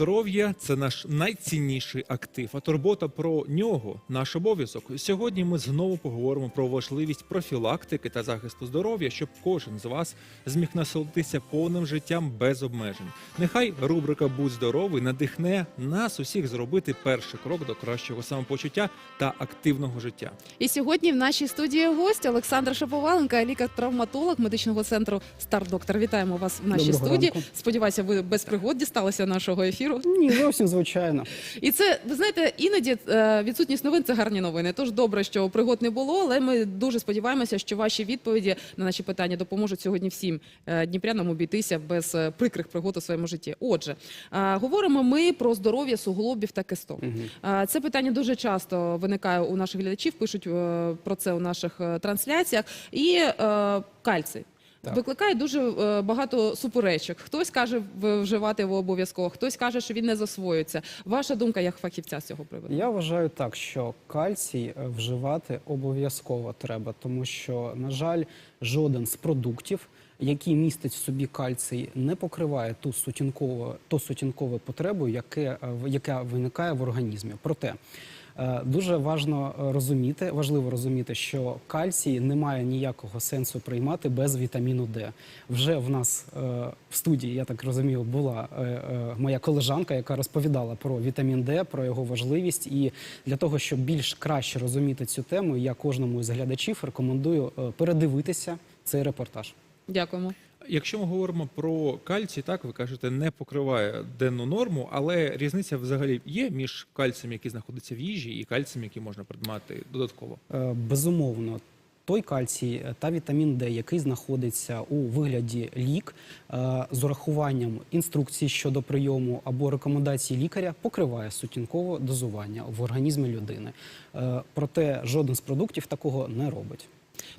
Здоров'я це наш найцінніший актив, а турбота про нього наш обов'язок. Сьогодні ми знову поговоримо про важливість профілактики та захисту здоров'я, щоб кожен з вас зміг насолодитися повним життям без обмежень. Нехай рубрика Будь здоровий надихне нас усіх зробити перший крок до кращого самопочуття та активного життя. І сьогодні в нашій студії гость Олександр Шаповаленко, лікар-травматолог медичного центру Стар Доктор. Вітаємо вас в нашій Доброго студії. ранку. Сподіваюся, ви без пригод дісталися нашого ефіру. Ні, зовсім звичайно. І це ви знаєте, іноді е, відсутність новин це гарні новини. Тож добре, що пригод не було, але ми дуже сподіваємося, що ваші відповіді на наші питання допоможуть сьогодні всім е, дніпрянам обійтися без е, прикрих пригод у своєму житті. Отже, е, говоримо ми про здоров'я суглобів та кисток. Е, Це питання дуже часто виникає у наших глядачів, пишуть про це у наших трансляціях. І кальций. Так. Викликає дуже е, багато суперечок. Хтось каже вживати його обов'язково, хтось каже, що він не засвоюється. Ваша думка як фахівця з цього приводу? Я вважаю так, що кальцій е, вживати обов'язково треба, тому що, на жаль, жоден з продуктів, який містить в собі кальцій, не покриває ту сутінкову, ту сутінкову потребу, яке, е, яка виникає в організмі. Проте дуже важно е, розуміти, важливо розуміти, що кальцій не має ніякого сенсу приймати без вітаміну Д. Вже в нас е, в студії, я так розумію, була е, е, моя колежанка, яка розповідала про вітамін Д, про його важливість. І для того, щоб більш краще розуміти цю тему, я кожному із глядачів рекомендую е, передивитися цей репортаж. Дякуємо. Якщо ми говоримо про кальцій, так ви кажете, не покриває денну норму, але різниця взагалі є між кальцієм, який знаходиться в їжі, і кальцієм, який можна придбати додатково. Е, Безумовно, той кальцій та вітамін Д, який знаходиться у вигляді лік е, з урахуванням інструкцій щодо прийому або рекомендацій лікаря, покриває сутінкове дозування в організмі людини. Е, Проте жоден з продуктів такого не робить.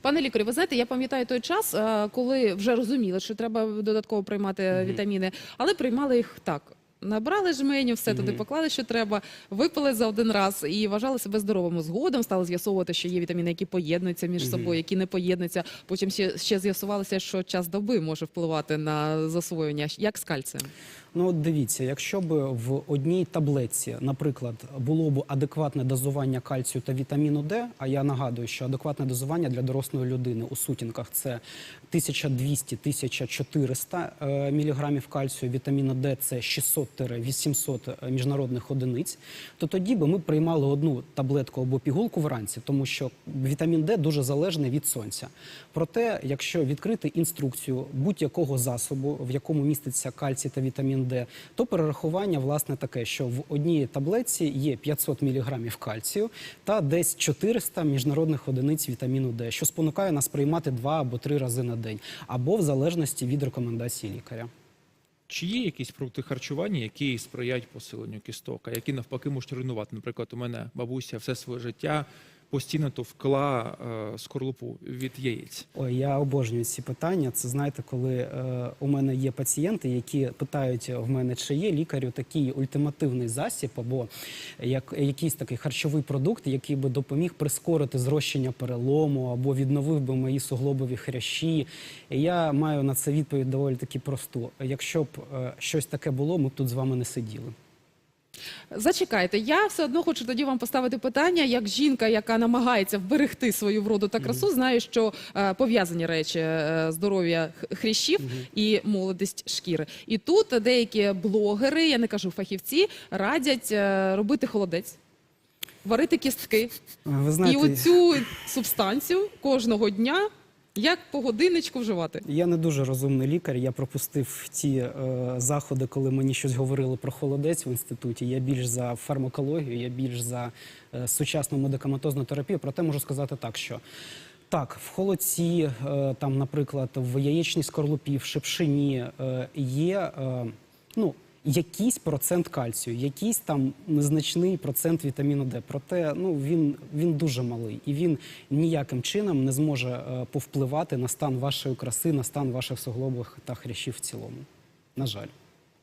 Пане лікарю, ви знаєте, я пам'ятаю той час, е, коли вже розуміли, що треба додатково приймати вітаміни, але приймали їх так. Набрали жменю, все туди поклали, що треба, випили за один раз і вважали себе здоровими. Згодом стали з'ясовувати, що є вітаміни, які поєднуються між собою, які не поєднуються. Потім ще, ще з'ясувалося, що час доби може впливати на засвоєння. Як з кальцієм? Ну, от дивіться, якщо б в одній таблетці, наприклад, було б адекватне дозування кальцію та вітаміну Д, а я нагадую, що адекватне дозування для дорослої людини у сутінках це 1200-1400 е, міліграмів кальцію, вітаміну Д це 600-800 міжнародних одиниць, то тоді би ми приймали одну таблетку або пігулку вранці, тому що вітамін Д дуже залежний від сонця. Проте, якщо відкрити інструкцію будь-якого засобу, в якому міститься кальцій та вітамін Д, то перерахування власне таке, що в одній таблетці є 500 мг кальцію та десь 400 міжнародних одиниць вітаміну Д, що спонукає нас приймати два або три рази на день, або в залежності від рекомендацій лікаря. Чи є якісь продукти харчування, які сприяють посиленню кісток, а які навпаки можуть руйнувати? Наприклад, у мене бабуся все своє життя постійно товкла е, скорлупу від яєць. Ой, я обожнюю ці питання. Це знаєте, коли е, у мене є пацієнти, які питають в мене, чи є лікарю такий ультимативний засіб, або як якийсь такий харчовий продукт, який би допоміг прискорити зрощення перелому, або відновив би мої суглобові хрящі. Я маю на це відповідь доволі таки просту. Якщо б е, щось таке було, ми б тут з вами не сиділи. Зачекайте, я все одно хочу тоді вам поставити питання, як жінка, яка намагається вберегти свою вроду та красу, знає, що е, пов'язані речі е, здоров'я хрящів і молодість шкіри. І тут деякі блогери, я не кажу фахівці, радять е, робити холодець, варити кістки. Ви І оцю субстанцію кожного дня як по годинничку вживати. Я не дуже розумний лікар. Я пропустив ті е, заходи, коли мені щось говорили про холодець в інституті. Я більш за фармакологію, я більш за е, сучасну медикаментозну терапію. Проте можу сказати так, що. Так, в холодці, е, там, наприклад, в яєчній скорлупі, в шипшині е, є е, ну, якийсь процент кальцію, якийсь там незначний процент вітаміну Д. Проте ну, він, він дуже малий і він ніяким чином не зможе е, повпливати на стан вашої краси, на стан ваших суглобих та хрящів в цілому. На жаль.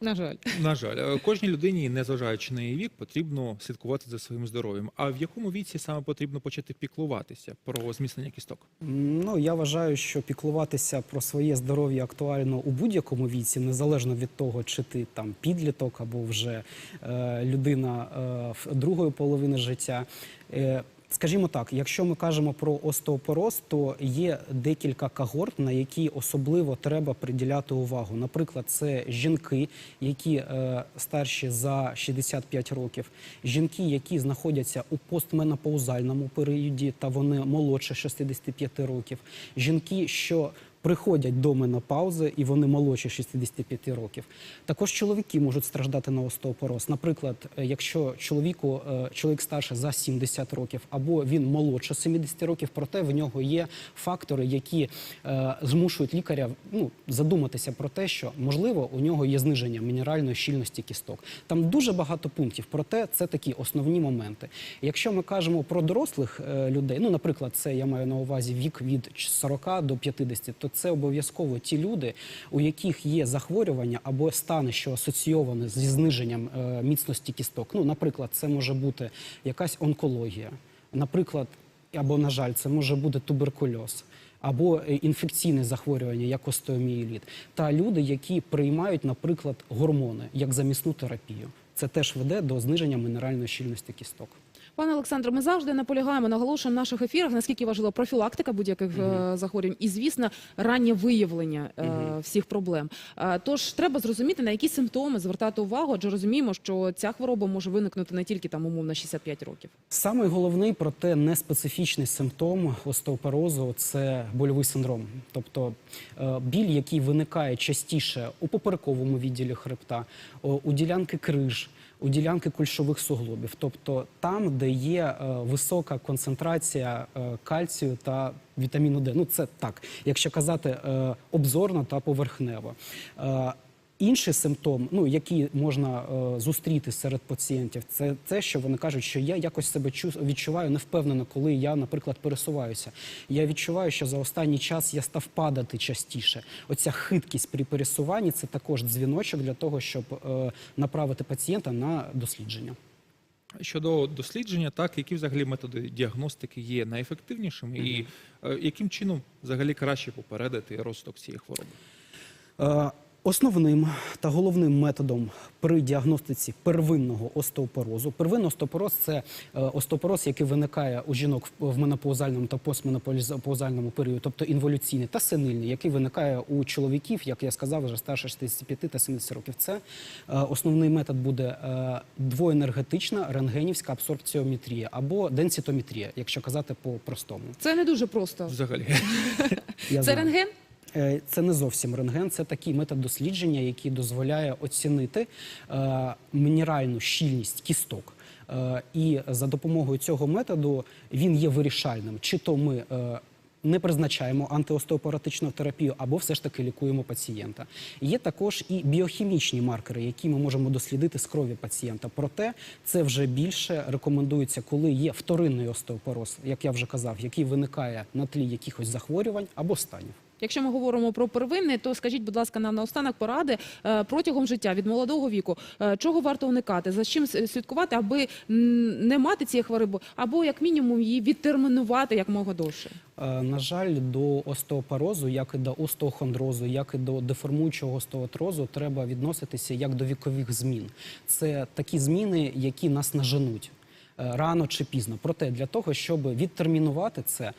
На жаль. На жаль, е, кожній людині, незважаючи на її вік, потрібно слідкувати за своїм здоров'ям. А в якому віці саме потрібно почати піклуватися про зміцнення кісток? Ну я вважаю, що піклуватися про своє здоров'я актуально у будь-якому віці, незалежно від того, чи ти там підліток або вже е, людина е, в другої половини життя. Е, Скажімо так, якщо ми кажемо про остеопороз, то є декілька когорт, на які особливо треба приділяти увагу. Наприклад, це жінки, які е, старші за 65 років, жінки, які знаходяться у постменопаузальному періоді, та вони молодше 65 років, жінки, що приходять до менопаузи і вони молодші 65 років. Також чоловіки можуть страждати на остеопороз. Наприклад, е, якщо чоловіку е, чоловік старше за 70 років або він молодше 70 років, проте в нього є фактори, які е, змушують лікаря ну, задуматися про те, що можливо у нього є зниження мінеральної щільності кісток. Там дуже багато пунктів, проте це такі основні моменти. Якщо ми кажемо про дорослих людей, ну наприклад, це я маю на увазі вік від 40 до 50, то це обов'язково ті люди, у яких є захворювання або стани, що асоційовані зі зниженням е, міцності кісток. Ну, наприклад, це може бути якась онкологія, наприклад, або на жаль, це може бути туберкульоз. Або е, інфекційне захворювання, як остеоміеліт, та люди, які приймають, наприклад, гормони як замісну терапію, це теж веде до зниження мінеральної щільності кісток. Пане Олександре, ми завжди наполягаємо, наголошуємо в наших ефірах, наскільки важлива профілактика будь-яких е, захворювань і, звісно, раннє виявлення е, всіх проблем. Е, тож треба зрозуміти, на які симптоми звертати увагу, адже розуміємо, що ця хвороба може виникнути не тільки там умовно 65 років. Самий головний, проте неспецифічний симптом остеопорозу це больовий синдром, тобто е, біль, який виникає частіше у поперековому відділі хребта, у ділянки криж. У ділянки кульшових суглобів, тобто там, де є е, висока концентрація е, кальцію та вітаміну Д. Ну це так, якщо казати е, обзорно та поверхнево. Інший симптом, ну який можна е, зустріти серед пацієнтів, це те, що вони кажуть, що я якось себе чу- відчуваю невпевнено, коли я, наприклад, пересуваюся. Я відчуваю, що за останній час я став падати частіше. Оця хиткість при пересуванні це також дзвіночок для того, щоб е, направити пацієнта на дослідження. Щодо дослідження, так які взагалі методи діагностики є найефективнішими, і е, яким чином взагалі краще попередити розвиток цієї хвороби? Е, Основним та головним методом при діагностиці первинного остеопорозу. Первинний остеопороз це е, остеопороз, який виникає у жінок в менопаузальному та постменопаузальному періоді, тобто інволюційний та сенильний, який виникає у чоловіків, як я сказав, вже старше 65 та 70 років. Це е, основний метод буде е, двоенергетична рентгенівська абсорбціометрія або денситометрія, якщо казати по-простому. Це не дуже просто. Взагалі, Це рентген? Е, Це не зовсім рентген, це такий метод дослідження, який дозволяє оцінити е, мінеральну щільність кісток. Е, і за допомогою цього методу він є вирішальним. Чи то ми не призначаємо антиостеопоратичну терапію, або все ж таки лікуємо пацієнта. Є також і біохімічні маркери, які ми можемо дослідити з крові пацієнта. Проте це вже більше рекомендується, коли є вторинний остеопороз, як я вже казав, який виникає на тлі якихось захворювань або станів. Якщо ми говоримо про первинний, то скажіть, будь ласка, нам наостанок поради е, протягом життя від молодого віку, е, чого варто уникати, за чим слідкувати, аби не мати цієї хвороби, або як мінімум її відтермінувати якмога довше. Е, На жаль, до остеопорозу, як і до остеохондрозу, як і до деформуючого остеотрозу, треба відноситися як до вікових змін. Це такі зміни, які нас наженуть рано чи пізно. Проте для того, щоб відтермінувати це.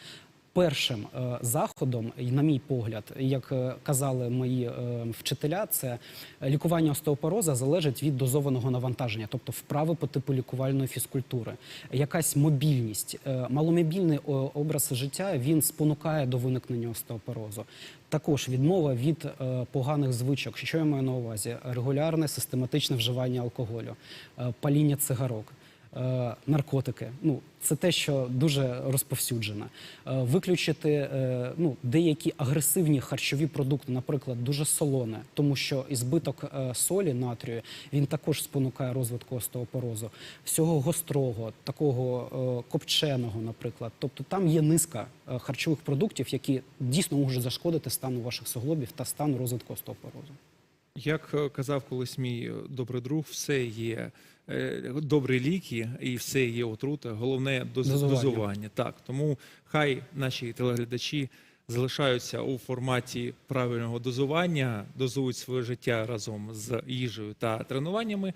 Першим е, заходом, на мій погляд, як е, казали мої е, вчителя, це лікування остеопороза залежить від дозованого навантаження, тобто вправи по типу лікувальної фізкультури, якась мобільність, маломобільний образ життя він спонукає до виникнення остеопорозу. Також відмова від е, поганих звичок. Що я маю на увазі? Регулярне систематичне вживання алкоголю, е, паління цигарок. Е, Наркотики, ну це те, що дуже розповсюджено. Е, Виключити е, ну, деякі агресивні харчові продукти, наприклад, дуже солоне, тому що і збиток солі натрію він також спонукає розвитку остеопорозу, всього гострого, такого копченого, наприклад. Тобто там є низка харчових продуктів, які дійсно можуть зашкодити стану ваших суглобів та стану розвитку остеопорозу. Як е, казав колись мій е, добрий друг, все є е, добрі ліки і все є отрута. Головне доз- Дозування. дозування. Так, тому хай наші телеглядачі залишаються у форматі правильного дозування, дозують своє життя разом з їжею та тренуваннями.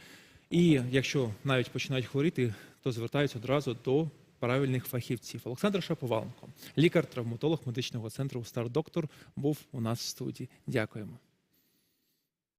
І якщо навіть починають хворіти, то звертаються одразу до правильних фахівців. Олександр Шаповаленко, лікар-травматолог медичного центру Стар Доктор, був у нас в студії. Дякуємо.